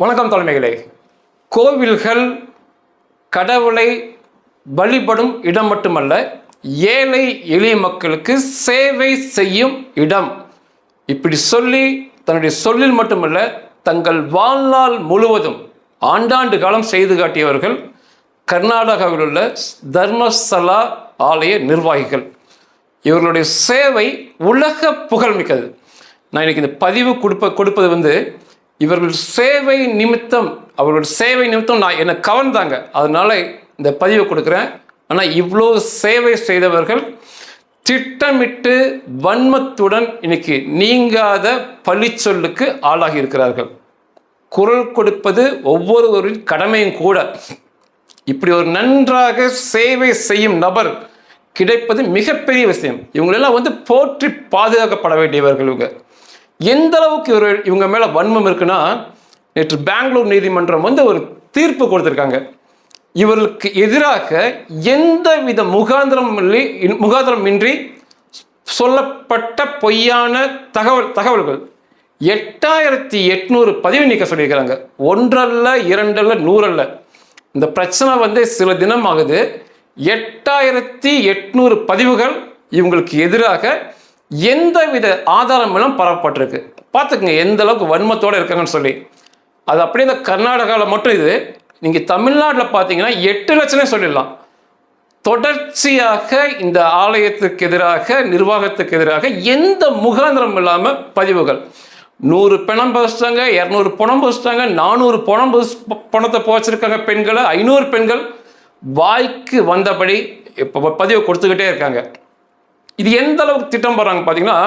வணக்கம் தலைமைகளே. கோவில்கள் கடவுளை வழிபடும் இடம் மட்டுமல்ல ஏழை எளிய மக்களுக்கு சேவை செய்யும் இடம். இப்படி சொல்லி தன்னுடைய சொல்லில் மட்டுமல்ல தங்கள் வாழ்நாள் முழுவதும் ஆண்டாண்டு காலம் செய்து காட்டியவர்கள் கர்நாடகாவில் உள்ள தர்மஸ்தலா ஆலய நிர்வாகிகள். இவர்களுடைய சேவை உலக புகழ்மிக்கது நான் இன்னைக்கு இந்த பதிவு கொடுப்ப கொடுப்பது வந்து இவர்கள் சேவை நிமித்தம் அவர்களுடைய சேவை நிமித்தம் நான் என்னை கவர்ந்தாங்க. அதனால இந்த பதிவை கொடுக்குறேன். ஆனால் இவ்வளோ சேவை செய்தவர்கள் திட்டமிட்டு வன்மத்துடன் இன்னைக்கு நீங்காத பழிச்சொல்லுக்கு ஆளாகி இருக்கிறார்கள். குரல் கொடுப்பது ஒவ்வொருவரின் கடமையும் கூட. இப்படி ஒரு நன்றாக சேவை செய்யும் நபர் கிடைப்பது மிகப்பெரிய விஷயம். இவங்களெல்லாம் வந்து போற்றி பாதுகாக்கப்பட வேண்டியவர்கள் இவங்க. எந்த அளவுக்கு இவர் இவங்க மேலே வன்மம் இருக்குன்னா நேற்று பெங்களூர் நீதிமன்றம் வந்து ஒரு தீர்ப்பு கொடுத்துருக்காங்க. இவர்களுக்கு எதிராக எந்தவித முகாந்திரம் முகாந்திரம் இன்றி சொல்லப்பட்ட பொய்யான தகவல் தகவல்கள் எட்டாயிரத்தி எட்நூறு பதிவு நீக்க சொல்லியிருக்கிறாங்க. ஒன்றல்ல இரண்டல்ல நூறல்ல. இந்த பிரச்சனை வந்து சில தினம் ஆகுது. எட்டாயிரத்தி எட்நூறு பதிவுகள் இவங்களுக்கு எதிராக எந்தவித ஆதாரங்களும் எல்லாம் பரப்பப்பட்டிருக்கு? பார்த்துக்குங்க எந்த அளவுக்கு வன்மத்தோடு இருக்காங்கன்னு சொல்லி. அது அப்படியே இந்த கர்நாடகாவில் மட்டும் இது. நீங்கள் தமிழ்நாட்டில் பார்த்தீங்கன்னா எட்டு லட்சமே சொல்லிடலாம். தொடர்ச்சியாக இந்த ஆலயத்துக்கு எதிராக நிர்வாகத்துக்கு எதிராக எந்த முகாந்திரம் இல்லாமல் பதிவுகள். நூறு பணம் பதிச்சிட்டாங்க இரநூறு பணம் பதிச்சிட்டாங்க நானூறு பணம் பதிச்சு- பணத்தை புதைச்சிருக்காங்க பெண்களை ஐநூறு பெண்கள். வாய்க்கு வந்தபடி இப்போ பதிவு கொடுத்துக்கிட்டே இருக்காங்க. இது எந்த அளவுக்கு திட்டம் போடுறாங்க பார்த்தீங்கன்னா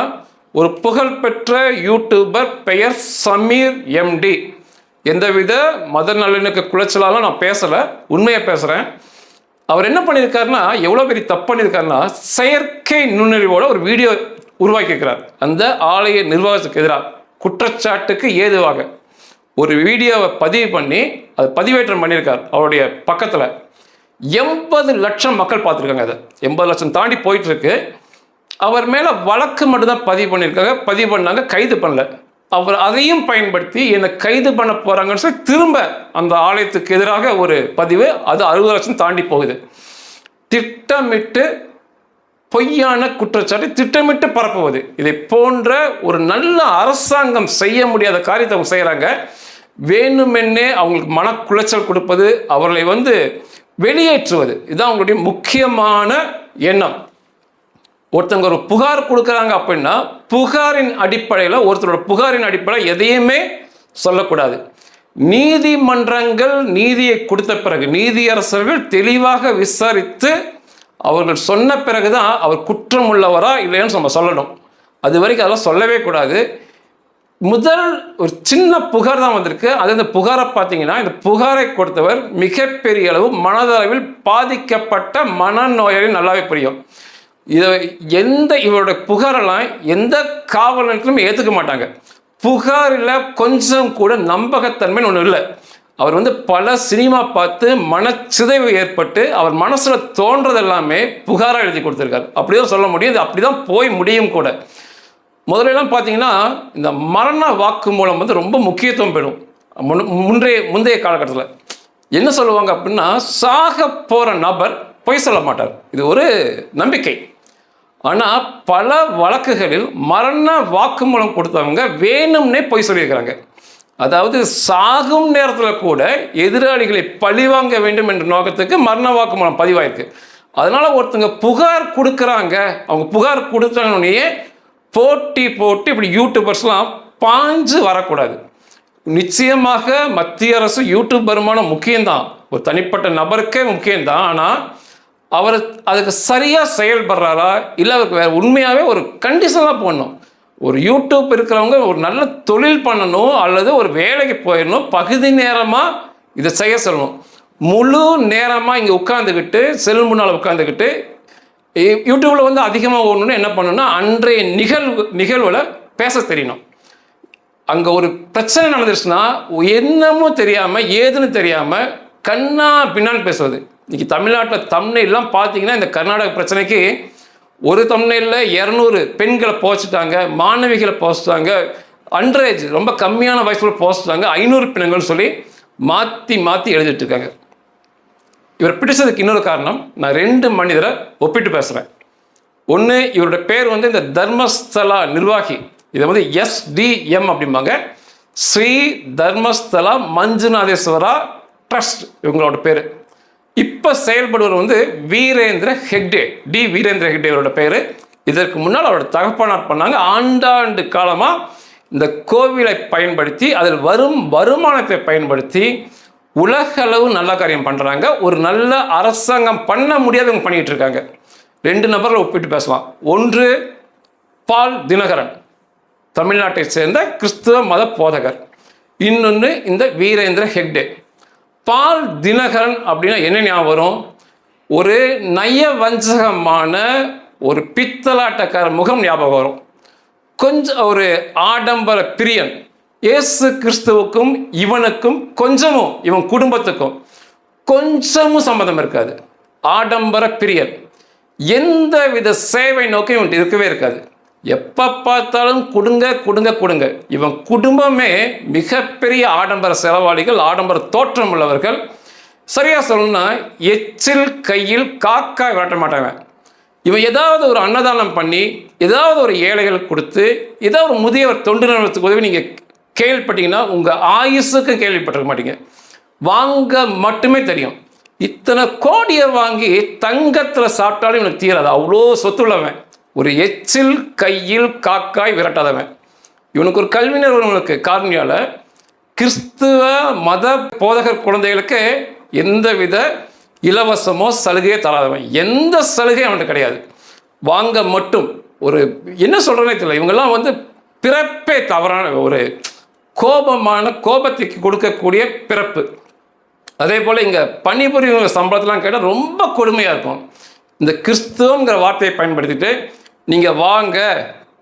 ஒரு புகழ்பெற்ற யூடியூபர் பெயர் சமீர் எம்டி எந்தவித மத நல்லிணக்க குலைச்சலாலும் நான் பேசலை உண்மையை பேசுகிறேன் அவர் என்ன பண்ணியிருக்காருன்னா எவ்வளோ பெரிய தப்பு பண்ணியிருக்காருன்னா செயற்கை நுண்ணறிவோட ஒரு வீடியோ உருவாக்கியிருக்கிறார். அந்த ஆலய நிர்வாகத்துக்கு எதிராக குற்றச்சாட்டுக்கு ஏதுவாக. ஒரு வீடியோவை பதிவு பண்ணி அதை பதிவேற்றம் பண்ணியிருக்கார் அவருடைய பக்கத்தில். எண்பது லட்சம் மக்கள் பார்த்துருக்காங்க அதை. எண்பது லட்சம் தாண்டி போயிட்டுருக்கு அவர் மேலே வழக்கு மட்டும்தான் பதிவு பண்ணியிருக்காங்க. பதிவு பண்ணாங்க கைது பண்ணல. அவர் அதையும் பயன்படுத்தி என்னை கைது பண்ண போகிறாங்கன்னு சொல்லி திரும்ப அந்த ஆலயத்துக்கு எதிராக ஒரு பதிவு அது அறுபது லட்சம் தாண்டி போகுது. திட்டமிட்டு பொய்யான குற்றச்சாட்டை திட்டமிட்டு பரப்புவது. இதை போன்ற ஒரு நல்ல அரசாங்கம் செய்ய முடியாத காரியத்தை அவங்க செய்கிறாங்க வேணுமென்னே அவங்களுக்கு மனக்குளைச்சல் கொடுப்பது அவர்களை வந்து வெளியேற்றுவது. இதுதான் அவங்களுடைய முக்கியமான எண்ணம். ஒருத்தவங்க ஒரு புகார் கொடுக்குறாங்க அப்படின்னா புகாரின் அடிப்படையில் ஒருத்தரோட புகாரின் அடிப்படையில் எதையுமே சொல்லக்கூடாது. நீதிமன்றங்கள் நீதியை கொடுத்த பிறகு நீதியரசர்கள் தெளிவாக விசாரித்து அவர்கள் சொன்ன பிறகுதான் அவர் குற்றம் உள்ளவரா இல்லைன்னு நம்ம சொல்லணும். அது வரைக்கும் அதெல்லாம் சொல்லவே கூடாது. முதல் ஒரு சின்ன புகார் தான் வந்திருக்கு. அது இந்த புகாரை பார்த்தீங்கன்னா இந்த புகாரை கொடுத்தவர் மிகப்பெரிய அளவு மனதளவில் பாதிக்கப்பட்ட மனநோயாளி நல்லாவே புரியும். இதை எந்த இவருடைய புகாரெல்லாம் எந்த காவல் நிலையத்திலும் ஏற்றுக்க மாட்டாங்க. புகாரில் கொஞ்சம் கூட நம்பகத்தன்மைன்னு ஒன்றும் இல்லை. அவர் வந்து பல சினிமா பார்த்து மனச்சிதைவு ஏற்பட்டு அவர் மனசில் தோன்றது எல்லாமே புகாராக எழுதி கொடுத்துருக்காரு. அப்படிதான் சொல்ல முடியும். இது அப்படி தான் போய் முடியும் கூட. முதல்லலாம் பார்த்தீங்கன்னா இந்த மரண வாக்கு மூலம் வந்து ரொம்ப முக்கியத்துவம் பெறும். முன் முன்றைய முந்தைய காலகட்டத்தில். என்ன சொல்லுவாங்க அப்படின்னா சாக போகிற நபர் பொய் சொல்ல மாட்டார். இது ஒரு நம்பிக்கை. ஆனால் பல வழக்குகளில் மரண வாக்குமூலம் கொடுத்தவங்க வேணும்னே பொய் சொல்லியிருக்கிறாங்க. அதாவது சாகும் நேரத்தில் கூட எதிராளிகளை பழிவாங்க வேண்டும் என்ற நோக்கத்துக்கு மரண வாக்குமூலம் பதிவாயிருக்கு. அதனால் ஒருத்தங்க புகார் கொடுக்குறாங்க. அவங்க புகார் கொடுத்தோடனே போட்டி போட்டு இப்படி யூடியூபர்ஸ்லாம் பாஞ்சு வரக்கூடாது. நிச்சயமாக மத்திய அரசு யூடியூப் வருமானம் முக்கியம்தான். ஒரு தனிப்பட்ட நபருக்கே முக்கியம்தான். ஆனால் அவர் அதுக்கு சரியாக செயல்படுறாரா? இல்லை அவருக்கு வேறு உண்மையாகவே ஒரு கண்டிஷனாக போடணும். ஒரு யூடியூப் இருக்கிறவங்க ஒரு நல்ல தொழில் பண்ணணும் அல்லது ஒரு வேலைக்கு போயிடணும் பகுதி நேரமாக இதை செய்ய சொல்லணும். முழு நேரமாக இங்கே உட்காந்துக்கிட்டு செல் முன்னால் உட்காந்துக்கிட்டு யூடியூப்பில் வந்து அதிகமாக ஓடணும்னு என்ன பண்ணணும்னா அன்றைய நிகழ்வு நிகழ்வில் பேச தெரியணும். அங்கே ஒரு பிரச்சனை நடந்துருச்சுன்னா என்னமோ தெரியாமல் ஏதுன்னு தெரியாமல் கண்ணா பின்னான்னு பேசுவது. இன்னைக்கு தமிழ்நாட்டில் தம்னையெல்லாம் பார்த்தீங்கன்னா இந்த கர்நாடக பிரச்சனைக்கு ஒரு தம்னையில் இரநூறு பெண்களை போச்சுட்டாங்க மாணவிகளை போச்சுட்டாங்க அண்டரேஜ் ரொம்ப கம்மியான வயசுல போச்சுட்டாங்க ஐநூறு பிணங்கள்னு சொல்லி மாற்றி மாற்றி எழுதிட்டு இருக்காங்க. இவர் பிடிச்சதுக்கு இன்னொரு காரணம் நான் ரெண்டு மனிதரை ஒப்பிட்டு பேசுகிறேன் ஒன்று இவரோட பேர் வந்து இந்த தர்மஸ்தலா நிர்வாகி. இதை வந்து எஸ்டிஎம் அப்படிம்பாங்க. ஸ்ரீ தர்மஸ்தலா மஞ்சுநாதேஸ்வரா ட்ரஸ்ட் இவங்களோட பேர். இப்போ செயல்படுவர் வந்து வீரேந்திர ஹெக்டே டி வீரேந்திர ஹெக்டே அவரோட பேர் இதற்கு முன்னால் அவரோட தகப்பனார் பண்ணாங்க. ஆண்டாண்டு காலமாக இந்த கோவிலை பயன்படுத்தி அதில் வரும் வருமானத்தை பயன்படுத்தி உலகளவு நல்ல காரியம் பண்ணுறாங்க ஒரு நல்ல அரசாங்கம் பண்ண முடியாதவங்க பண்ணிகிட்டு இருக்காங்க. ரெண்டு நபர்களை ஒப்பிட்டு பேசலாம். ஒன்று பால் தினகரன் தமிழ்நாட்டை சேர்ந்த கிறிஸ்துவ மத போதகர். இன்னொன்று இந்த வீரேந்திர ஹெக்டே. பால் தினகரன் அப்படின்னா என்ன ஞாபகம் வரும்? ஒரு நயவஞ்சகமான ஒரு பித்தலாட்டக்கார முகம் ஞாபகம் வரும். கொஞ்சம் ஒரு ஆடம்பர பிரியன். இயேசு கிறிஸ்துவுக்கும் இவனுக்கும் கொஞ்சமும் இவன் குடும்பத்துக்கும் கொஞ்சமும் சம்மந்தம் இருக்காது. ஆடம்பர பிரியன். எந்த வித சேவை நோக்கம் இவன் இருக்கவே இருக்காது. எப்போ பார்த்தாலும் கொடுங்க கொடுங்க கொடுங்க. இவன் குடும்பமே மிகப்பெரிய ஆடம்பர செலவாளிகள் ஆடம்பர தோற்றம் உள்ளவர்கள். சரியாக சொல்லணும்னா எச்சில் கையில் காக்கா விரட்ட மாட்டாங்க. இவன் ஏதாவது ஒரு அன்னதானம் பண்ணி ஏதாவது ஒரு ஏழைகளுக்கு கொடுத்து ஏதாவது ஒரு முதியவர் தொண்டு நிறுவனத்துக்கு உதவி நீங்கள் கேள்விப்பட்டீங்கன்னா உங்கள் ஆயுசுக்கும் கேள்விப்பட்டிருக்க மாட்டீங்க. வாங்க மட்டுமே தெரியும். இத்தனை கோடியை வாங்கி தங்கத்தில் சாப்பிட்டாலும் இவனுக்கு தீராது. அவ்வளோ சொத்துள்ளவன் ஒரு எச்சில் கையில் காக்காய் விரட்டாதவன். இவனுக்கு ஒரு கல்வி நிறுவனங்களுக்கு காரணியால் கிறிஸ்துவ மத போதகர் குழந்தைகளுக்கு எந்தவித இலவசமோ சலுகையே தராதவன். எந்த சலுகையும் அவன்கிட்ட கிடையாது. வாங்க மட்டும். ஒரு என்ன சொல்கிறேனே தெரியல. இவங்கெல்லாம் வந்து பிறப்பே தவறான ஒரு கோபமான கோபத்துக்கு கொடுக்கக்கூடிய பிறப்பு. அதே போல் இங்கே பணிபுரியும் சம்பளத்தெலாம் கேட்டால் ரொம்ப கொடுமையாக இருக்கும். இந்த கிறிஸ்துவங்கிற வார்த்தையை பயன்படுத்திட்டு நீங்கள் வாங்க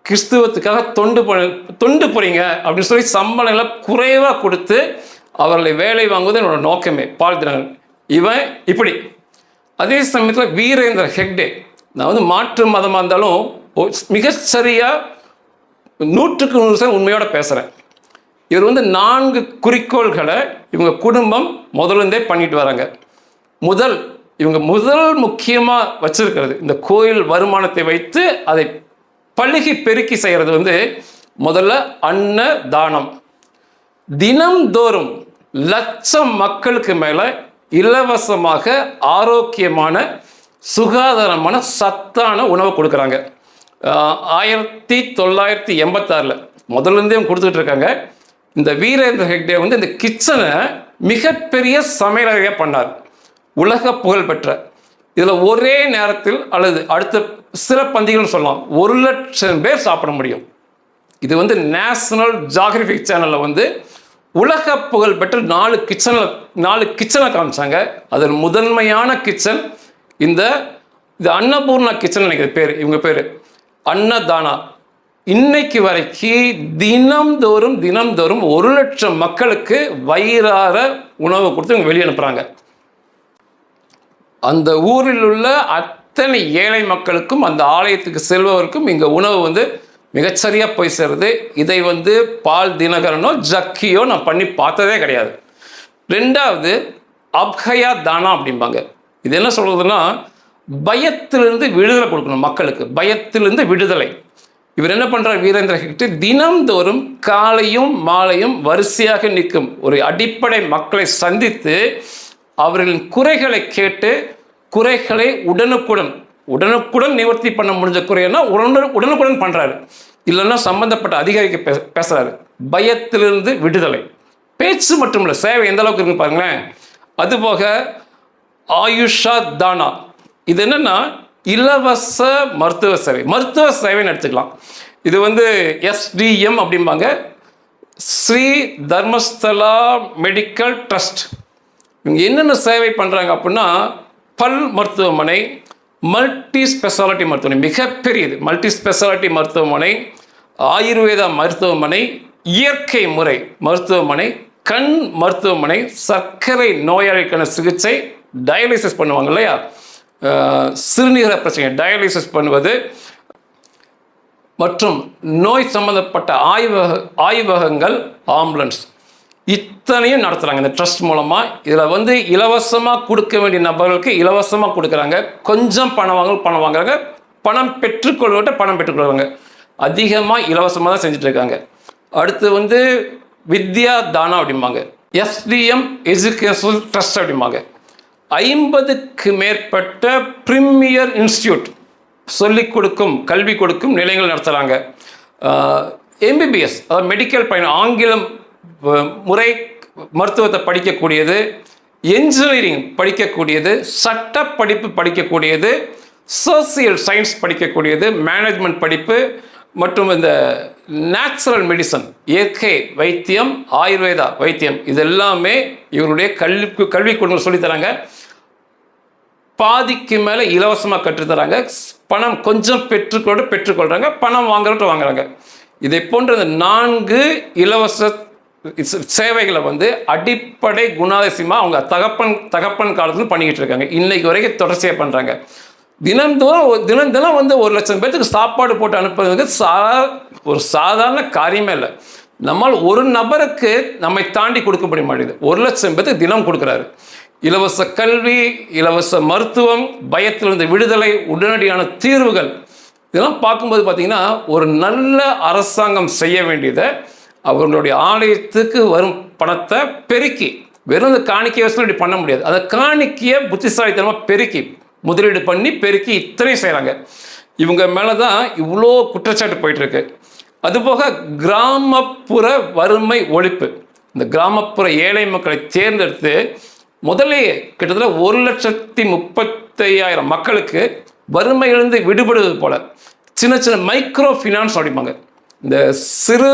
கிறிஸ்துவத்துக்காக தொண்டு தொண்டு போகிறீங்க அப்படின்னு சொல்லி சம்பளங்களை குறைவாக கொடுத்து அவர்களை வேலை வாங்குவது என்னோட நோக்கமே. பால் தினகரன் இவன் இப்படி. அதே சமயத்தில் வீரேந்திர ஹெக்டே. நான் வந்து மாற்று மதமாக இருந்தாலும் மிகச்சரியாக நூற்றுக்கு நூறு சதவீதம் உண்மையோட பேசுகிறேன் இவர் வந்து நான்கு குறிக்கோள்களை இவங்க குடும்பம் முதலிருந்தே பண்ணிட்டு வராங்க. முதல் இவங்க முதல் முக்கியமாக வச்சிருக்கிறது இந்த கோயில் வருமானத்தை வைத்து அதை பழுகி பெருக்கி செய்கிறது வந்து முதல்ல அன்ன தானம். தினம்தோறும் லட்சம் மக்களுக்கு மேலே இலவசமாக ஆரோக்கியமான சுகாதாரமான சத்தான உணவை கொடுக்குறாங்க. ஆயிரத்தி தொள்ளாயிரத்தி எண்பத்தாறில் முதல்லேருந்தே இவங்க கொடுத்துட்டு இருக்காங்க. இந்த வீரேந்திர ஹெக்டே வந்து இந்த கிச்சனை மிகப்பெரிய சமையலறையாக பண்ணார். உலக புகழ் பெற்ற. இதில் ஒரே நேரத்தில் அல்லது அடுத்த சில பந்திகள்னு சொல்லலாம் ஒரு லட்சம் பேர் சாப்பிட முடியும். இது வந்து நேஷனல் ஜாகிரபிக் சேனலில் வந்து உலக புகழ் பெற்ற நாலு கிச்சனில் நாலு கிச்சனை காமிச்சாங்க. அதில் முதன்மையான கிச்சன் இந்த இது அன்னபூர்ணா கிச்சன் நினைக்கிற பேர் இவங்க பேர். அன்னதானா. இன்னைக்கு வரைக்கும் தினம்தோறும் தினம்தோறும் ஒரு லட்சம் மக்களுக்கு வயிறார உணவு கொடுத்து இவங்க வெளியே அனுப்புகிறாங்க அந்த ஊரில் உள்ள அத்தனை ஏழை மக்களுக்கும் அந்த ஆலயத்துக்கு செல்பவருக்கும் இங்கே உணவு வந்து மிகச்சரியாக போய் சேருது. இதை வந்து பால் தினகரனோ ஜக்கியோ நான் பண்ணி பார்த்ததே கிடையாது. ரெண்டாவது அப்ஹயா தானா அப்படிம்பாங்க. இது என்ன சொல்கிறதுன்னா பயத்திலிருந்து விடுதலை கொடுக்கணும் மக்களுக்கு. பயத்திலிருந்து விடுதலை. இவர் என்ன பண்ணுறார் வீரேந்திர ஹெக்டே? தினம்தோறும் காலையும் மாலையும் வரிசையாக நிற்கும். ஒரு அடிப்படை மக்களை சந்தித்து அவர்களின் குறைகளை கேட்டு குறைகளை உடனுக்குடன் உடனுக்குடன் நிவர்த்தி பண்ண முடிஞ்ச குறையன்னா உடனு உடனுக்குடன் பண்ணுறாரு இல்லைன்னா சம்பந்தப்பட்ட அதிகாரிக்கு பே பேசுகிறாரு பயத்திலிருந்து விடுதலை. பேச்சு மட்டும் இல்லை சேவை எந்த அளவுக்கு இருக்குன்னு பாருங்களேன். அதுபோக ஆயுஷா தானா. இது என்னென்னா இலவச மருத்துவ சேவை. மருத்துவ சேவைன்னு எடுத்துக்கலாம். இது வந்து எஸ்டிஎம் அப்படிம்பாங்க. Shri Dharmasthala medical trust. இவங்க என்னென்ன சேவை பண்ணுறாங்க அப்படின்னா பல் மருத்துவமனை மல்டி ஸ்பெஷாலிட்டி மருத்துவமனை மிகப்பெரியது. மல்டி ஸ்பெஷாலிட்டி மருத்துவமனை ஆயுர்வேதா மருத்துவமனை இயற்கை முறை மருத்துவமனை கண் மருத்துவமனை சர்க்கரை நோயாளிக்கான சிகிச்சை டயாலிசிஸ் பண்ணுவாங்க இல்லையா? அஹ், சிறுநீரக பிரச்சனை டயாலிசிஸ் பண்ணுவது மற்றும் நோய் சம்பந்தப்பட்ட ஆய்வக ஆய்வகங்கள் ஆம்புலன்ஸ் இத்தனையும் நடத்துகிறாங்க இந்த ட்ரஸ்ட் மூலமாக இதில் வந்து இலவசமாக கொடுக்க வேண்டிய நபர்களுக்கு இலவசமாக கொடுக்குறாங்க. கொஞ்சம் பணம் வாங்க பணம் வாங்குறாங்க. பணம் பெற்றுக்கொள்வட்ட பணம் பெற்றுக்கொள்வாங்க அதிகமாக இலவசமாக தான் செஞ்சுட்டு இருக்காங்க அடுத்து வந்து வித்யா தானா அப்படிம்பாங்க. எஸ்டிஎம் எஜுகேஷன் ட்ரஸ்ட் அப்படிம்பாங்க. ஐம்பதுக்கு மேற்பட்ட ப்ரீமியர் இன்ஸ்டியூட் சொல்லிக் கொடுக்கும் கல்வி கொடுக்கும் நிலையங்கள் நடத்துகிறாங்க எம்பிபிஎஸ் அதாவது மெடிக்கல் பயணம் ஆங்கிலம் முறை மருத்துவத்தை படிக்கக்கூடியது என்ஜினியரிங் படிக்கக்கூடியது சட்ட படிப்பு படிக்கக்கூடியது சோசியல் சயின்ஸ் படிக்கக்கூடியது மேனேஜ்மெண்ட் படிப்பு மற்றும் இந்த நேச்சுரல் மெடிசன் இயற்கை வைத்தியம் ஆயுர்வேதா வைத்தியம் இது எல்லாமே இவருடைய கல்வி கல்வி கொடுங்க சொல்லித்தராங்க பாதிக்கு மேலே இலவசமாக கற்றுத்தராங்க பணம் கொஞ்சம் பெற்றுக்கொண்டு பெற்றுக்கொள்கிறாங்க பணம் வாங்குறவங்க வாங்குறாங்க. இதை போன்ற நான்கு இலவச சேவைகளை வந்து அடிப்படை குணாதிசயமாக அவங்க தகப்பன் தகப்பன் காலத்தில் பண்ணிக்கிட்டு இருக்காங்க. இன்னைக்கு வரைக்கும் தொடர்ச்சியாக பண்ணுறாங்க தினந்தோறும் தினந்தினம் தினம் தினம் வந்து ஒரு லட்சம் பேர்த்துக்கு சாப்பாடு போட்டு அனுப்புறதுக்கு சா ஒரு சாதாரண காரியமே இல்லை. நம்மால் ஒரு நபருக்கு நம்மை தாண்டி கொடுக்க முடிய மாட்டேங்குது. ஒரு லட்சம் பேர்த்துக்கு தினம் கொடுக்குறாரு. இலவச கல்வி இலவச மருத்துவம் பயத்திலிருந்து விடுதலை உடனடியான தீர்வுகள். இதெல்லாம் பார்க்கும்போது பார்த்தீங்கன்னா ஒரு நல்ல அரசாங்கம் செய்ய வேண்டியதை அவர்களுடைய ஆலயத்துக்கு வரும் பணத்தை பெருக்கி வெறும் அந்த காணிக்கை வசூல் இப்படி பண்ண முடியாது. அதை காணிக்கையை புத்திசாலித்தனமாக பெருக்கி முதலீடு பண்ணி பெருக்கி இத்தனையும் செய்கிறாங்க இவங்க மேலே தான் இவ்வளோ குற்றச்சாட்டு போயிட்டுருக்கு. அதுபோக கிராமப்புற வறுமை ஒழிப்பு. இந்த கிராமப்புற ஏழை மக்களை தேர்ந்தெடுத்து முதல்லயே கிட்டத்தட்ட ஒரு லட்சத்தி முப்பத்தையாயிரம் மக்களுக்கு வறுமையிலிருந்து விடுபடுவது போல சின்ன சின்ன மைக்ரோ ஃபினான்ஸ் அப்படிம்பாங்க. இந்த சிறு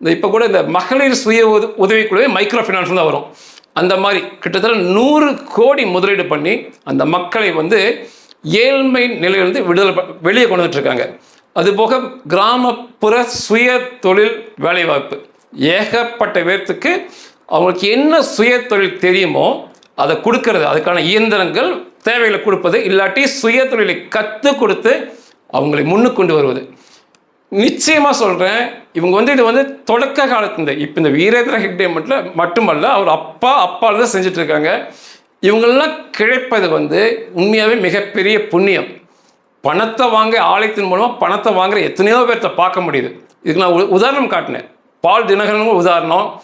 இந்த இப்போ கூட இந்த மகளிர் சுய உத உதவிக்குழுவே மைக்ரோ ஃபினான்ஸ் தான் வரும். அந்த மாதிரி கிட்டத்தட்ட நூறு கோடி முதலீடு பண்ணி அந்த மக்களை வந்து ஏழ்மை நிலையிலிருந்து விடுதலை வெளியே கொண்டு வந்துட்டு இருக்காங்க அதுபோக கிராமப்புற சுய தொழில் வேலைவாய்ப்பு. ஏகப்பட்ட பேர்த்துக்கு அவங்களுக்கு என்ன சுய தொழில் தெரியுமோ அதை கொடுக்கறது அதுக்கான இயந்திரங்கள் தேவைகளை கொடுப்பது இல்லாட்டி சுய தொழிலை கற்றுக் கொடுத்து அவங்களை முன்னுக்கு கொண்டு வருவது. நிச்சயமாக சொல்கிறேன் இவங்க வந்து இது வந்து தொடக்க காலத்து இந்த இப்போ இந்த வீரேந்திர ஹெக்டே மட்டும் மட்டுமல்ல அவர் அப்பா அப்பால தான் செஞ்சுட்டு இருக்காங்க இவங்கெல்லாம் கிடைப்பது வந்து உண்மையாகவே மிகப்பெரிய புண்ணியம். பணத்தை வாங்க ஆலயத்தின் மூலமாக பணத்தை வாங்குற எத்தனையோ பேர்த்த பார்க்க முடியுது. இதுக்கு நான் உ- உதாரணம் காட்டினேன். பால் தினகரனும் உதாரணம்.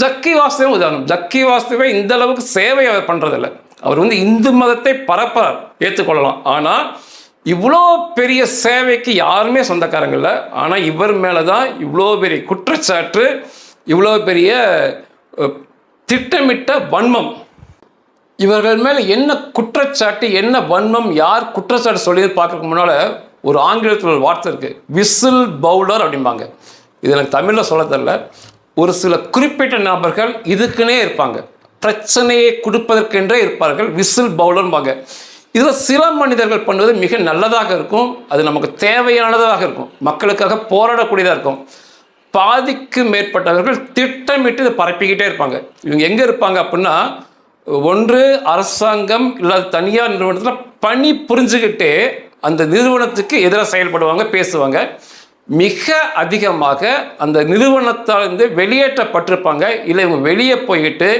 ஜக்கி வாசுதேவன் உதாரணம். ஜக்கி வாசுதேவை இந்த அளவுக்கு சேவை அவர் பண்ணுறதில்ல அவர் வந்து இந்து மதத்தை பரப்ப ஏற்றுக்கொள்ளலாம் ஆனால் இவ்வளோ பெரிய சேவைக்கு யாருமே சொந்தக்காரங்க இல்லை. ஆனால் இவர் மேலே தான் இவ்வளோ பெரிய குற்றச்சாட்டு இவ்வளோ பெரிய திட்டமிட்ட வன்மம். இவர்கள் மேலே என்ன குற்றச்சாட்டு என்ன வன்மம் யார் குற்றச்சாட்டு சொல்லி பார்க்கறதுக்கு முன்னால் ஒரு ஆங்கிலத்தில் ஒரு வார்த்தை இருக்குது விசில் பவுலர் அப்படிம்பாங்க. இது எனக்கு தமிழில் சொல்ல தெரில ஒரு சில குறிப்பிட்ட நபர்கள் இதுக்குன்னே இருப்பாங்க. பிரச்சனையை கொடுப்பதற்கென்றே இருப்பார்கள். விசில் பவுலர்பாங்க இதில் சில மனிதர்கள் பண்ணுவது மிக நல்லதாக இருக்கும். அது நமக்கு தேவையானதாக இருக்கும். மக்களுக்காக போராடக்கூடியதாக இருக்கும். பாதிக்கு மேற்பட்டவர்கள் திட்டமிட்டு இதை பரப்பிக்கிட்டே இருப்பாங்க. இவங்க எங்கே இருப்பாங்க அப்படின்னா ஒன்று அரசாங்கம் இல்லாத தனியார் நிறுவனத்தில் பணி புரிஞ்சுக்கிட்டே அந்த நிறுவனத்துக்கு எதிராக செயல்படுவாங்க பேசுவாங்க. மிக அதிகமாக அந்த நிறுவனத்தால் இருந்து வெளியேற்றப்பட்டிருப்பாங்க. இல்லை இவங்க வெளியே போயிட்டு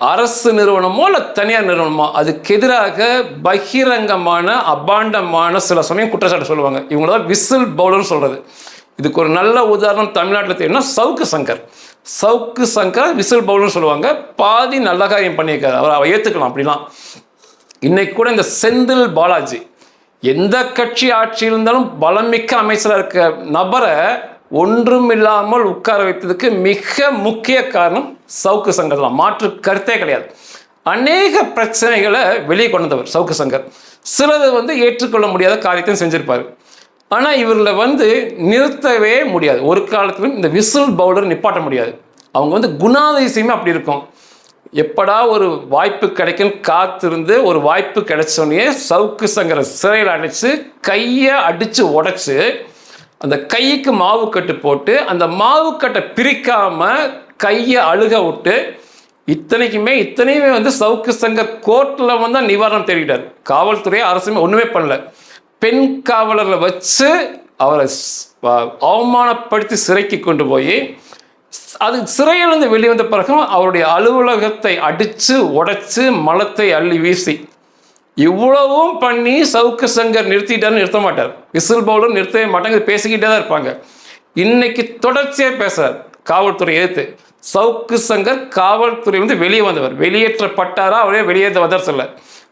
அரசு நிறுவனமோ இல்லை தனியார் நிறுவனமோ அதுக்கு எதிராக பகிரங்கமான அபாண்டமான சில சமயம் குற்றச்சாட்டு சொல்லுவாங்க. இவங்கள தான் விசில் பவுலர்னு சொல்கிறது இதுக்கு ஒரு நல்ல உதாரணம் தமிழ்நாட்டில் தெரியும்னா சவுக்கு சங்கர். சவுக்கு சங்கர் விசில் பவுலர்னு சொல்லுவாங்க. பாதி நல்ல காரியம் பண்ணியிருக்காரு. அவர் அவ ஏற்றுக்கலாம் அப்படிலாம். இன்னைக்கு கூட இந்த செந்தில் பாலாஜி எந்த கட்சி ஆட்சி இருந்தாலும் பலமிக்க அமைச்சராக இருக்க நபரை ஒன்றும் இல்லாமல் உட்கார வைத்ததுக்கு மிக முக்கிய காரணம் சவுக்கு சங்கர் தான். மாற்று கருத்தே கிடையாது. அநேக பிரச்சனைகளை வெளியே கொண்டவர் சவுக்கு சங்கர். சிலது வந்து ஏற்றுக்கொள்ள முடியாத காரியத்தையும் செஞ்சிருப்பார். ஆனால் இவரில் வந்து நிறுத்தவே முடியாது. ஒரு காலத்திலும் இந்த விசில் பவுலர் நிப்பாட்ட முடியாது. அவங்க வந்து குணாதிசயமே அப்படி இருக்கும். எப்படா ஒரு வாய்ப்பு கிடைக்கும் காத்திருந்து ஒரு வாய்ப்பு கிடைச்சோடனே சவுக்கு சங்கரை சிறையில் அடைச்சு கையை அடித்து உடச்சி அந்த கைக்கு மாவு கட்டு போட்டு அந்த மாவுக்கட்டை பிரிக்காமல் கையை அழுக விட்டு இத்தனைக்குமே இத்தனையுமே வந்து சவுக்கு சங்கர் கோர்ட்டில் வந்து நிவாரணம் தேடிட்டார். காவல்துறை அரசுமே ஒன்றுமே பண்ணல. பெண் காவலரை வச்சு அவரை அவமானப்படுத்தி சிறைக்கு கொண்டு போய் அது சிறையிலிருந்து வெளிவந்த பிறகும் அவருடைய அலுவலகத்தை அடித்து உடைச்சு மலத்தை அள்ளி வீசி இவ்வளவும் பண்ணி சவுக்கு சங்கர் நிறுத்திட்டாருன்னு நிறுத்த மாட்டார். விசில் பவுலர் நிறுத்தவே மாட்டாங்க பேசிக்கிட்டே தான் இருப்பாங்க. இன்னைக்கு தொடர்ச்சியாக பேசுறார். காவல்துறை எதிர்த்து சவுக்கு சங்கர் காவல்துறை வந்து வெளியே வந்தவர். வெளியேற்றப்பட்டாரா அவரே வெளியேற்ற வந்தார் சொல்ல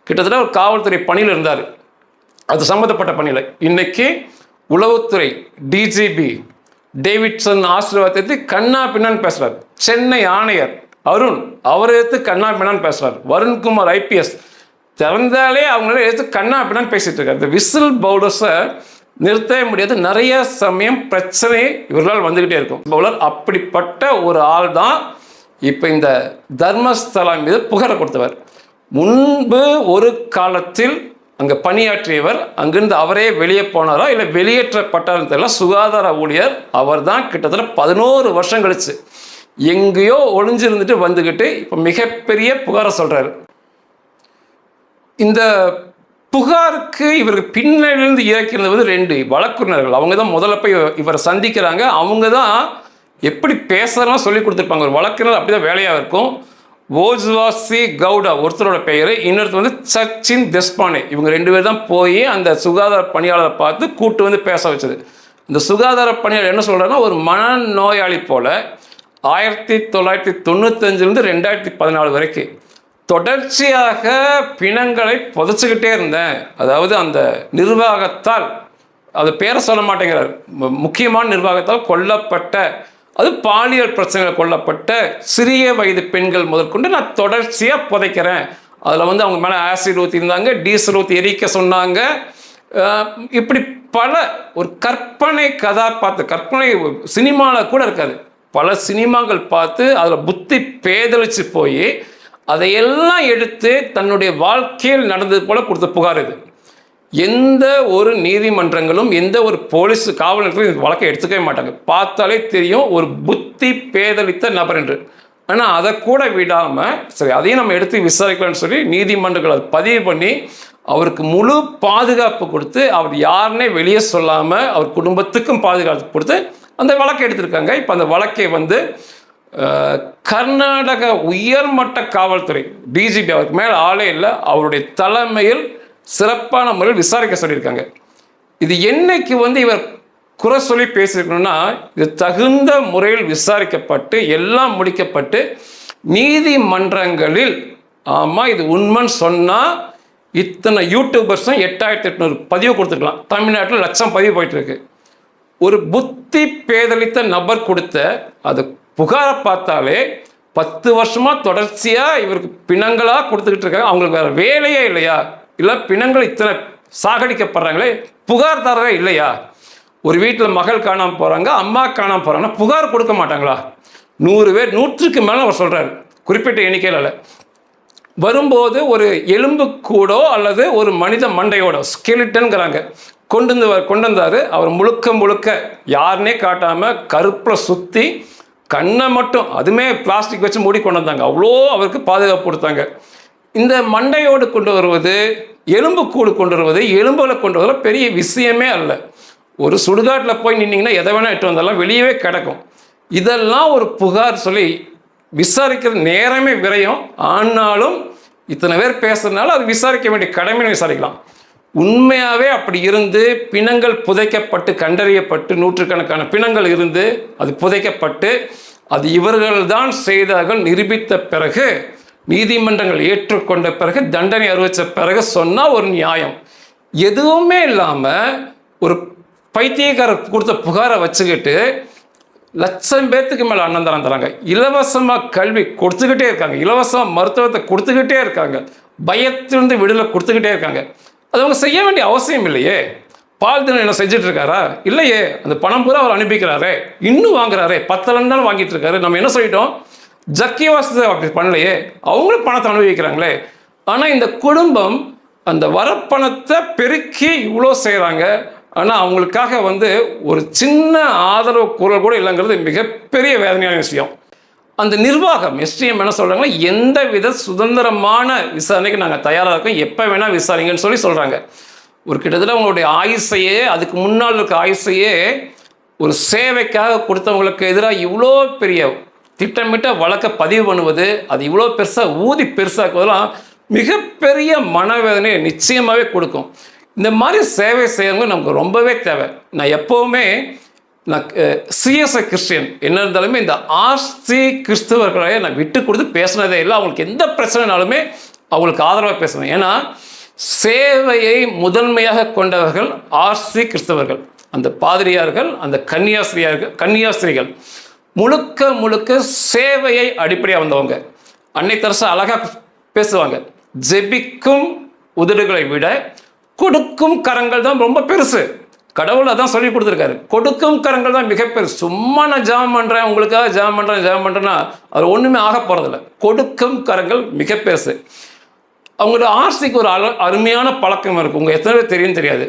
கிட்டத்தட்ட ஒரு காவல்துறை பணியில் இருந்தார். அது சம்மந்தப்பட்ட பணியில். இன்னைக்கு உளவுத்துறை டிஜிபி டேவிட்சன் ஆசீர்வாதத்தை கண்ணா பின்னான்னு பேசுறாரு. சென்னை ஆணையர் அருண் அவரை எடுத்து கண்ணா பின்னான்னு பேசுறாரு. வருண்குமார் ஐபிஎஸ் திறந்தாலே அவங்கள எடுத்து கண்ணா பின்னான்னு பேசிட்டு இருக்காரு. இந்த விசில் பவுலர்ஸை நிறுத்தவே முடியாது. நிறைய சமயம் பிரச்சனை இவர்களால் வந்துக்கிட்டே இருக்கும். பவுலர் அப்படிப்பட்ட ஒரு ஆள் தான் இப்போ இந்த தர்மஸ்தலம் மீது புகாரை கொடுத்தவர். முன்பு ஒரு காலத்தில் அங்கே பணியாற்றியவர் அங்கிருந்து அவரே வெளியே போனாரா இல்லை வெளியேற்றப்பட்டாலும் தெரியல. சுகாதார ஊழியர் அவர் தான் கிட்டத்தட்ட பதினோரு வருஷம் கழிச்சு எங்கேயோ ஒளிஞ்சிருந்துட்டு வந்துக்கிட்டு இப்போ மிகப்பெரிய புகாரை சொல்கிறாரு இந்த புகாருக்கு இவருக்கு பின்னணியிலிருந்து இயக்கிறது வந்து ரெண்டு வழக்குனர்கள் அவங்க தான் முதல்ல போய் இவரை சந்திக்கிறாங்க. அவங்க தான் எப்படி பேசலாம் சொல்லி கொடுத்துருப்பாங்க. ஒரு வழக்குனர் அப்படி தான் வேலையாக இருக்கும். ஓஜ்வாசி கவுடா ஒருத்தரோட பெயர். இன்னொருத்தர் வந்து சச்சின் தெஸ்பானே. இவங்க ரெண்டு பேர் தான் போய் அந்த சுகாதார பணியாளரை பார்த்து கூட்டு வந்து பேச வச்சது. இந்த சுகாதார பணியாளர் என்ன சொல்கிறாருன்னா ஒரு மனநோயாளி போல் ஆயிரத்தி தொள்ளாயிரத்தி தொண்ணூத்தஞ்சிலேருந்து ரெண்டாயிரத்தி பதினாலு வரைக்கும் தொடர்ச்சியாக பிணங்களை புதைச்சிக்கிட்டே இருந்தேன். அதாவது அந்த நிர்வாகத்தால் அது பேரை சொல்ல மாட்டேங்கிறார். முக்கியமான நிர்வாகத்தால் கொல்லப்பட்ட அது பாலியல் பிரச்சனைகள் கொல்லப்பட்ட சிறிய வயது பெண்கள் முதற்கொண்டு நான் தொடர்ச்சியாக புதைக்கிறேன். அதில் வந்து அவங்க மேலே ஆசிட் ஊற்றிருந்தாங்க டீசல் ஊற்றி எரிக்க சொன்னாங்க. இப்படி பல ஒரு கற்பனை கதாபாத்திர கற்பனை சினிமாவில் கூட இருக்காது. பல சினிமாக்கள் பார்த்து அதில் புத்தி பேதலிச்சு போய் அதையெல்லாம் எடுத்து தன்னுடைய வாழ்க்கையில் நடந்தது போல கொடுத்த புகார் இது. எந்த ஒரு நீதிமன்றங்களும் எந்த ஒரு போலீஸ் காவல் நிலையத்திலும் இந்த வழக்கை எடுத்துக்கவே மாட்டாங்க. பார்த்தாலே தெரியும் ஒரு புத்தி பேதலித்த நபர் என்று. ஆனால் அதை கூட விடாமல் சரி அதையும் நம்ம எடுத்து விசாரிக்கலாம்னு சொல்லி நீதிமன்றங்கள் அதை பதிவு பண்ணி அவருக்கு முழு பாதுகாப்பு கொடுத்து அவர் யாருன்னே வெளியே சொல்லாமல் அவர் குடும்பத்துக்கும் பாதுகாப்பு கொடுத்து அந்த வழக்கை எடுத்திருக்காங்க. இப்போ அந்த வழக்கை வந்து கர்நாடக உயர்மட்ட காவல்துறை டிஜிபி அவருக்கு மேலே ஆளே இல்லை. அவருடைய தலைமையில் சிறப்பான முறையில் விசாரிக்க சொல்லியிருக்காங்க. இது என்னைக்கு வந்து இவர் குறை சொல்லி பேசியிருக்கணும்னா இது தகுந்த முறையில் விசாரிக்கப்பட்டு எல்லாம் முடிக்கப்பட்டு நீதிமன்றங்களில் ஆமாம் இது உண்மைன்னு சொன்னால் இத்தனை யூடியூபர்ஸும் எட்டாயிரத்தி எட்நூறு பதிவு கொடுத்துருக்கலாம். தமிழ்நாட்டில் லட்சம் பதிவு போயிட்டு இருக்கு. ஒரு புத்தி பேதலித்த நபர் கொடுத்த அது புகாரை பார்த்தாலே பத்து வருஷமாக தொடர்ச்சியாக இவருக்கு பிணங்களாக கொடுத்துக்கிட்டு இருக்காங்க. அவங்களுக்கு வேற வேலையே இல்லையா? இல்லை பிணங்கள் இத்தனை சாகடிக்கப்படுறாங்களே புகார்தாரரே இல்லையா? ஒரு வீட்டில் மகள் காணாமல் போகிறாங்க அம்மா காணாமல் போகிறாங்கன்னா புகார் கொடுக்க மாட்டாங்களா? நூறு பேர் நூற்றுக்கு மேலே அவர் சொல்கிறாரு குறிப்பிட்ட எண்ணிக்கையில் இல்லை. வரும்போது ஒரு எலும்பு கூடோ அல்லது ஒரு மனித மண்டையோட ஸ்கெலிட்டனுங்கிறாங்க கொண்டு வந்து கொண்டு வந்தார். அவர் முழுக்க முழுக்க யாருனே காட்டாமல் கருப்பில் சுற்றி கண்ணை மட்டும் அதுமே பிளாஸ்டிக் வச்சு மூடி கொண்டு வந்தாங்க அவ்வளோ அவருக்கு பாதுகாப்பு கொடுத்தாங்க. இந்த மண்டையோடு கொண்டு வருவது எலும்பு கூடு கொண்டு வருவது எலும்புகளை கொண்டு வர பெரிய விஷயமே அல்ல. ஒரு சுடுகாட்டில் போய் நின்னீங்கன்னா எதை வேணால் எட்டு வந்தாலும் வெளியவே கிடக்கும். இதெல்லாம் ஒரு புகார் சொல்லி விசாரிக்கிற நேரமே விரையும். ஆனாலும் இத்தனை பேர் பேசுறதுனால அது விசாரிக்க வேண்டிய கடமைன்னு விசாரிக்கலாம். உண்மையாகவே அப்படி இருந்து பிணங்கள் புதைக்கப்பட்டு கண்டறியப்பட்டு நூற்றுக்கணக்கான பிணங்கள் இருந்து அது புதைக்கப்பட்டு அது இவர்கள்தான் செய்தார்கள் நிரூபித்த பிறகு நீதிமன்றங்கள் ஏற்றுக்கொண்ட பிறகு தண்டனை அறிவித்த பிறகு சொன்னால் ஒரு நியாயம். எதுவுமே இல்லாமல் ஒரு பைத்தியக்காரர் கொடுத்த புகாரை வச்சுக்கிட்டு லட்சம் பேர்த்துக்கு மேலே அன்னதானம் தராங்க. இலவசமாக கல்வி கொடுத்துக்கிட்டே இருக்காங்க. இலவசமாக மருத்துவத்தை கொடுத்துக்கிட்டே இருக்காங்க. பயத்திலிருந்து விடுதலை கொடுத்துக்கிட்டே இருக்காங்க. அது அவங்க செய்ய வேண்டிய அவசியம் இல்லையே. பால் தினம் என்ன செஞ்சுட்டு இருக்காரா இல்லையே. அந்த பணம் பூரா அவர் அனுப்பிக்கிறாரே. இன்னும் வாங்குறாரே. நாள் வாங்கிட்டு இருக்காரு நம்ம என்ன சொல்லிட்டோம்? ஜக்கி வாசத்தை அப்படி பண்ணலையே. அவங்களும் பணத்தை அனுபவிக்கிறாங்களே. ஆனால் இந்த குடும்பம் அந்த வரப்பணத்தை பெருக்கி இவ்வளோ செய்கிறாங்க ஆனால் அவங்களுக்காக வந்து ஒரு சின்ன ஆதரவு குரல் கூட இல்லைங்கிறது மிகப்பெரிய வேதனையான விஷயம். அந்த நிர்வாகம் எஸ்டிஎம் என்ன சொல்கிறாங்கன்னா எந்த வித சுதந்திரமான விசாரணைக்கு நாங்கள் தயாராக இருக்கோம். எப்போ வேணால் விசாரிங்கன்னு சொல்லி சொல்கிறாங்க ஒரு கிட்டத்தட்ட அவங்களுடைய ஆயுசையே அதுக்கு முன்னால் இருக்க ஆயுசையே ஒரு சேவைக்காக கொடுத்தவங்களுக்கு எதிராக இவ்வளோ பெரிய திட்டமிட்ட வழக்கை பதிவு பண்ணுவது அது இவ்வளோ பெருசாக ஊதி பெருசாக்குவதெல்லாம் மிகப்பெரிய மனவேதனையை நிச்சயமாகவே கொடுக்கும். இந்த மாதிரி சேவை செய்யறவங்க நமக்கு ரொம்பவே தேவை. நான் எப்போவுமே சிஎஸ்ஐ கிறிஸ்டியன். என்ன இருந்தாலுமே இந்த ஆர்சி கிறிஸ்தவர்களை நான் விட்டு கொடுத்து பேசினதே இல்லை. அவங்களுக்கு எந்த பிரச்சனைனாலுமே அவங்களுக்கு ஆதரவாக பேசுவேன். ஏன்னா சேவையை முதன்மையாக கொண்டவர்கள் ஆர்சி கிறிஸ்தவர்கள். அந்த பாதிரியார்கள் அந்த கன்னியாஸ்திரியார்கள் கன்னியாஸ்திரிகள் முழுக்க முழுக்க சேவையை அடிப்படையாக வந்தவங்க. அன்னை தரசா அழகாக பேசுவாங்க. ஜெபிக்கும் உதடுகளை விட கொடுக்கும் கரங்கள் தான் ரொம்ப பெருசு. கடவுள் அதான் சொல்லி கொடுத்துருக்காரு. கொடுக்கும் கரங்கள் தான் மிகப்பெரிய சும்மா நான் ஜாம் பண்ணுறேன் உங்களுக்காக ஜாம் பண்ணுறேன் ஜாம் பண்ணுறேன்னா அது ஒன்றுமே ஆக போகிறதில்ல கொடுக்கும் கரங்கள் மிக பெருசு. அவங்களோட ஆர்சிக்கு ஒரு அல அருமையான பழக்கம் இருக்கும் உங்கள் எத்தனை பேர் தெரியும் தெரியாது.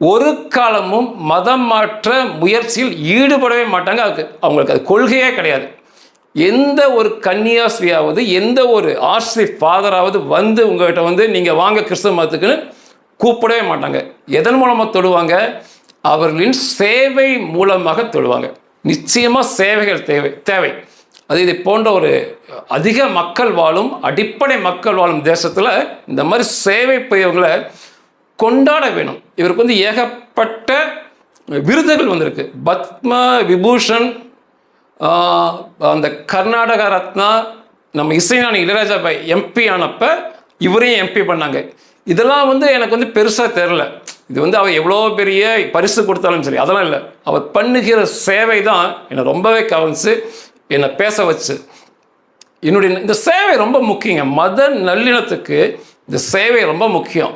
ஒரு காலமும் மதம் மாற்ற முயற்சியில் ஈடுபடவே மாட்டாங்க. அதுக்கு அவங்களுக்கு அது கொள்கையே கிடையாது. எந்த ஒரு கன்னியாஸ்திரியாவது எந்த ஒரு ஆர்சி ஃபாதராவது வந்து உங்கள்கிட்ட வந்து நீங்கள் வாங்க கிறிஸ்தவ மதத்துக்குன்னு கூப்பிடவே மாட்டாங்க. எதன் மூலமாக தொடுவாங்க அவர்களின் சேவை மூலமாக தொடுவாங்க நிச்சயமாக சேவைகள் தேவை தேவை. அது இது போன்ற ஒரு அதிக மக்கள் வாழும் அடிப்படை மக்கள் வாழும் தேசத்தில் இந்த மாதிரி சேவை பெயர்களை கொண்டாட வேணும். இவருக்கு வந்து ஏகப்பட்ட விருதுகள் வந்திருக்கு. பத்ம விபூஷன் அந்த கர்நாடக ரத்னா நம்ம இசைஞானி இளையராஜா பாய் எம்பி ஆனப்ப இவரையும் எம்பி பண்ணாங்க. இதெல்லாம் வந்து எனக்கு வந்து பெருசாக தெரில இது வந்து அவர் எவ்வளோ பெரிய பரிசு கொடுத்தாலும் சரி அதெல்லாம் இல்லை. அவர் பண்ணுகிற சேவை தான் என்னை ரொம்பவே கவனிச்சு என்னை பேச வச்சு. என்னுடைய இந்த சேவை ரொம்ப முக்கியங்க. மத நல்லிணத்துக்கு இந்த சேவை ரொம்ப முக்கியம்.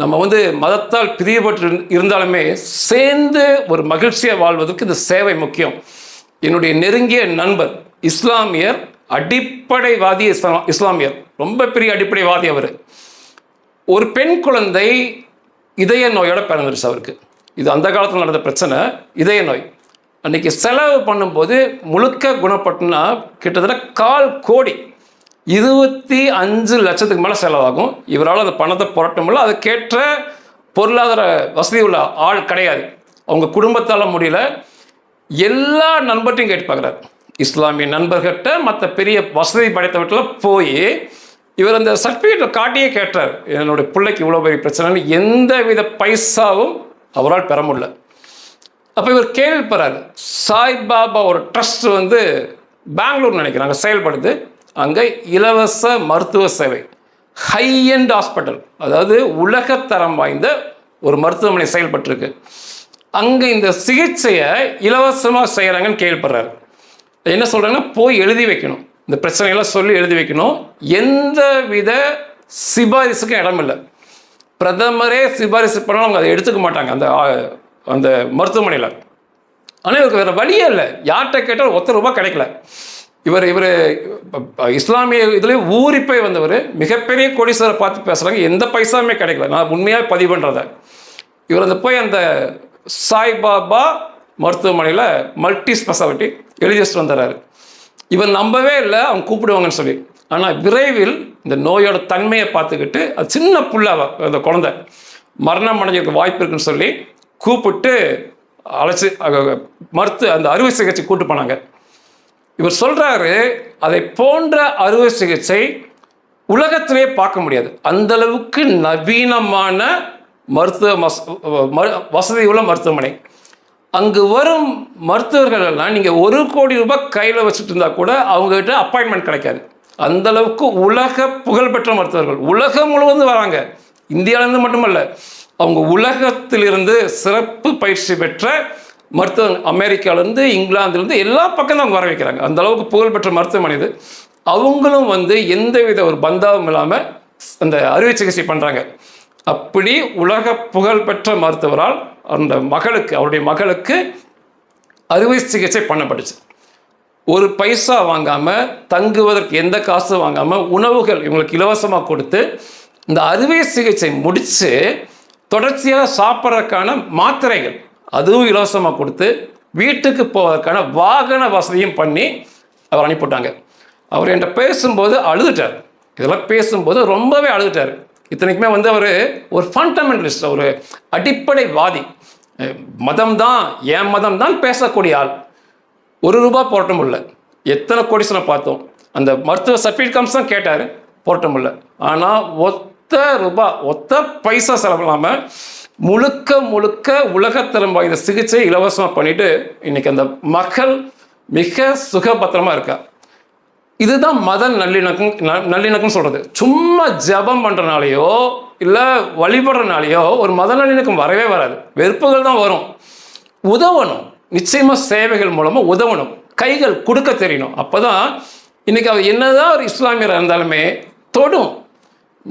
நம்ம வந்து மதத்தால் பிரியப்பட்டு இருந்தாலுமே சேர்ந்து ஒரு மகிழ்ச்சியாக வாழ்வதற்கு இந்த சேவை முக்கியம். என்னுடைய நெருங்கிய நண்பர் இஸ்லாமியர் அடிப்படைவாதி இஸ்லாமியர். ரொம்ப பெரிய அடிப்படைவாதி அவர். ஒரு பெண் குழந்தை இதய நோயோட பிறந்துருச்சு அவருக்கு. இது அந்த காலத்தில் நடந்த பிரச்சனை இதய நோய். அன்னைக்கு செலவு பண்ணும்போது முழுக்க குணப்பட்டுனா கிட்டத்தட்ட கால் கோடி இருபத்தி அஞ்சு லட்சத்துக்கு மேலே செலவாகும். இவரால் அந்த பணத்தை புரட்ட முடியல. அதுக்கேற்ற பொருளாதார வசதி உள்ள ஆள் கிடையாது. அவங்க குடும்பத்தால் முடியல. எல்லா நண்பர்கிட்டையும் கேட்டு பார்க்குறாரு. இஸ்லாமிய நண்பர்கிட்ட மற்ற பெரிய வசதி படைத்தவற்றில் போய் இவர் அந்த சர்டிஃபிகேட்டை காட்டியே கேட்டார் என்னுடைய பிள்ளைக்கு இவ்வளோ பெரிய பிரச்சனைன்னு எந்த வித பைசாவும் அவரால் பெற முடியல. அப்போ இவர் கேள்விப்படுறாரு சாய்பாபா ஒரு ட்ரஸ்ட் வந்து பெங்களூர் நினைக்கிறாங்க செயல்படுது. அங்கே இலவச மருத்துவ சேவை ஹை எண்ட் ஹாஸ்பிட்டல் அதாவது உலகத்தரம் வாய்ந்த ஒரு மருத்துவமனை செயல்பட்டிருக்கு. அங்கே இந்த சிகிச்சையை இலவசமாக செய்கிறாங்கன்னு கேள்விப்படுறாரு என்ன சொல்கிறாங்கன்னா போய் எழுதி வைக்கணும். இந்த பிரச்சனையெல்லாம் சொல்லி எழுதி வைக்கணும். எந்த வித சிபாரிசுக்கும் இடம் இல்லை. பிரதமரே சிபாரிசு பண்ணாலும் அவங்க அதை எடுத்துக்க மாட்டாங்க. அந்த அந்த மருத்துவமனையில். ஆனால் இவருக்கு வேறு வழியே இல்லை. யார்கிட்ட கேட்டால் ஒத்த ரூபாய் கிடைக்கல. இவர் இவர் இஸ்லாமிய இதுலேயே ஊறி போய் வந்தவர். மிகப்பெரிய கோடீஸ்வரரை பார்த்து பேசுகிறாங்க எந்த பைசாவுமே கிடைக்கல. நான் உண்மையாக பதிவு பண்ணுறத இவர் அந்த போய் அந்த சாய்பாபா மருத்துவமனையில் மல்டி ஸ்பெஷாலிட்டி எழுதி வச்சுட்டு வந்துடுறாரு இவர் நம்பவே இல்லை அவங்க கூப்பிடுவாங்கன்னு சொல்லி. ஆனால் விரைவில் இந்த நோயோட தன்மையை பார்த்துக்கிட்டு அது சின்ன புள்ள அந்த குழந்தை மரணம் அடைஞ்சிருக்க வாய்ப்பு இருக்குன்னு சொல்லி கூப்பிட்டு அழைச்சி மருத்து மருத்துவ அந்த அறுவை சிகிச்சை கூட்டு போனாங்க. இவர் சொல்கிறாரு அதை போன்ற அறுவை சிகிச்சை உலகத்திலே பார்க்க முடியாது. அந்த அளவுக்கு நவீனமான மருத்துவ மரு- வசதி உள்ள மருத்துவமனை. அங்கு வரும் மருத்துவர்கள் எல்லாம் நீங்கள் ஒரு கோடி ரூபாய் கையில் வச்சுட்டு இருந்தால் கூட அவங்ககிட்ட அப்பாயின்மெண்ட் கிடைக்காது. அந்த அளவுக்கு உலக புகழ்பெற்ற மருத்துவர்கள். உலகம் முழுவதும் வராங்க. இந்தியாவிலேருந்து மட்டுமல்ல அவங்க உலகத்திலிருந்து சிறப்பு பயிற்சி பெற்ற மருத்துவ அமெரிக்காவிலேருந்து இங்கிலாந்துலேருந்து எல்லா பக்கம் அவங்க வர வைக்கிறாங்க. அந்த அளவுக்கு புகழ்பெற்ற மருத்துவமனை இது. அவங்களும் வந்து எந்தவித ஒரு பந்தாவும் இல்லாமல் அந்த அறுவை சிகிச்சை பண்ணுறாங்க அப்படி உலக புகழ்பெற்ற மருத்துவரால் அந்த மகளுக்கு அவருடைய மகளுக்கு அறுவை சிகிச்சை பண்ணப்பட்டுச்சு. ஒரு பைசா வாங்காமல் தங்குவதற்கு எந்த காசும் வாங்காமல் உணவுகள் இவங்களுக்கு இலவசமாக கொடுத்து இந்த அறுவை சிகிச்சை முடித்து தொடர்ச்சியாக சாப்பிட்றதுக்கான மாத்திரைகள் அதுவும் இலவசமாக கொடுத்து வீட்டுக்கு போவதற்கான வாகன வசதியும் பண்ணி அவர் அனுப்பிவிட்டாங்க. அவர் என்கிட்ட பேசும்போது அழுதுட்டார். இதெல்லாம் பேசும்போது ரொம்பவே அழுதுட்டார். இத்தனைக்குமே வந்து அவர் ஒரு ஃபண்டமெண்டலிஸ்ட் ஒரு அடிப்படைவாதி. மதம் தான் என் மதம் தான் பேசக்கூடிய ஆள். ஒரு ரூபா போராட்டம் இல்லை. எத்தனை கோடிசனை பார்த்தோம். அந்த மருத்துவ சர்டிஃபிகேட் காமிச்சு தான் கேட்டார் போராட்டம் இல்லை. ஆனால் ஒத்த ரூபா ஒத்த பைசா செலவில்லாமல் முழுக்க முழுக்க உலகத்தரம் வாய்ந்த சிகிச்சை இலவசமாக பண்ணிட்டு இன்னைக்கு அந்த மக்கள் மிக சுகபத்திரமாக இருக்கா. இதுதான் மத நல்லிணக்கம் நல்லிணக்கம் சொல்கிறது சும்மா ஜெபம் பண்ணுறனாலேயோ இல்லை வழிபடுறனாலேயோ ஒரு மத நல்லிணக்கம் வரவே வராது. வெறுப்புகள் தான் வரும். உதவணும். நிச்சயமாக சேவைகள் மூலமாக உதவணும். கைகள் கொடுக்க தெரியணும். அப்போ தான் இன்னைக்கு அவர் என்னதான் ஒரு இஸ்லாமியராக இருந்தாலுமே தொடும்.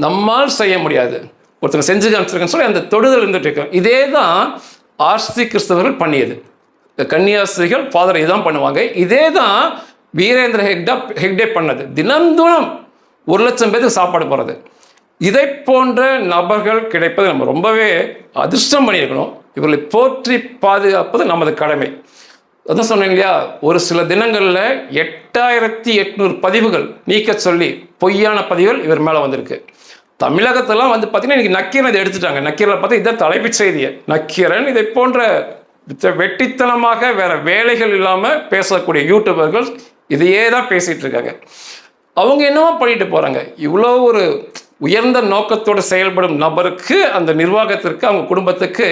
நம்மால் செய்ய முடியாது. ஒருத்தங்க செஞ்சு காமிச்சிருக்கேன்னு சொல்லி அந்த தொடுதல் இருந்துட்டு இருக்கோம் இதே தான் ஆர்சி கிறிஸ்தவர்கள் பண்ணியது. இந்த கன்னியாஸ்திரிகள் ஃபாதர் இதுதான் பண்ணுவாங்க. இதே தான் வீரேந்திர ஹெக்டா ஹெக்டே பண்ணது. தினந்தோறும் ஒரு லட்சம் பேருக்கு சாப்பாடு போகிறது இதை போன்ற நபர்கள் கிடைப்பது நம்ம ரொம்பவே அதிர்ஷ்டம் பண்ணியிருக்கணும். இவர்களை போற்றி பாதுகாப்பது நமது கடமை. அதான் சொன்னேன் இல்லையா? ஒரு சில தினங்களில் எட்டாயிரத்தி எட்நூறு பதிவுகள் நீக்க சொல்லி பொய்யான பதிவுகள் இவர் மேலே வந்திருக்கு. தமிழகத்தெல்லாம் வந்து பார்த்தீங்கன்னா இன்னைக்கு நக்கீரன் இதை எடுத்துட்டாங்க. நக்கீரன் பார்த்தா இதுதான் தலைப்புச் செய்தியை. நக்கீரன் இதை போன்ற வெட்டித்தனமாக வேற வேலைகள் இல்லாமல் பேசக்கூடிய யூடியூபர்கள் இதையே தான் பேசிகிட்டு இருக்காங்க. அவங்க என்னவோ பண்ணிட்டு போகிறாங்க இவ்வளோ ஒரு உயர்ந்த நோக்கத்தோடு செயல்படும் நபருக்கு அந்த நிர்வாகத்திற்கு அவங்க குடும்பத்துக்கு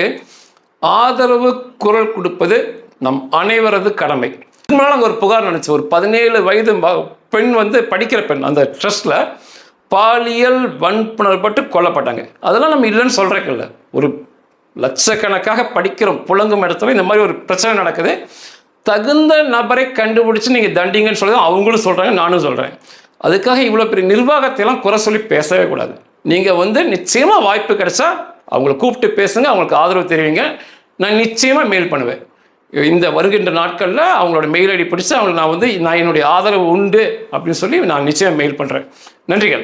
ஆதரவு குரல் கொடுப்பது நம் அனைவரது கடமை. இதுக்கு முன்னால ஒரு புகார் நினச்சி ஒரு பதினேழு வயது பெண் வந்து படிக்கிற பெண் அந்த ட்ரஸ்ட்ல பாலியல் வன்புணர்பட்டு கொல்லப்பட்டாங்க. அதெல்லாம் நம்ம இல்லைன்னு சொல்றேன் ஒரு லட்சக்கணக்காக படிக்கிறோம் புழங்கும் இடத்துல இந்த மாதிரி ஒரு பிரச்சனை நடக்குது. தகுந்த நபரை கண்டுபிடிச்சு நீங்கள் தண்டிங்கன்னு சொல்லி அவங்களும் சொல்கிறாங்க நானும் சொல்கிறேன் அதுக்காக இவ்வளோ பெரிய நிர்வாகத்தையெல்லாம் குறை சொல்லி பேசவே கூடாது. நீங்கள் வந்து நிச்சயமாக வாய்ப்பு கிடைச்சா அவங்கள கூப்பிட்டு பேசுங்க அவங்களுக்கு ஆதரவு தெரிவிங்க. நான் நிச்சயமாக மெயில் பண்ணுவேன். இந்த வருகின்ற நாட்களில் அவங்களோட மெயில் ஐடி பிடிச்சி அவங்களுக்கு நான் வந்து நான் என்னுடைய ஆதரவு உண்டு அப்படின்னு சொல்லி நான் நிச்சயம் மெயில் பண்ணுறேன் நன்றிகள்.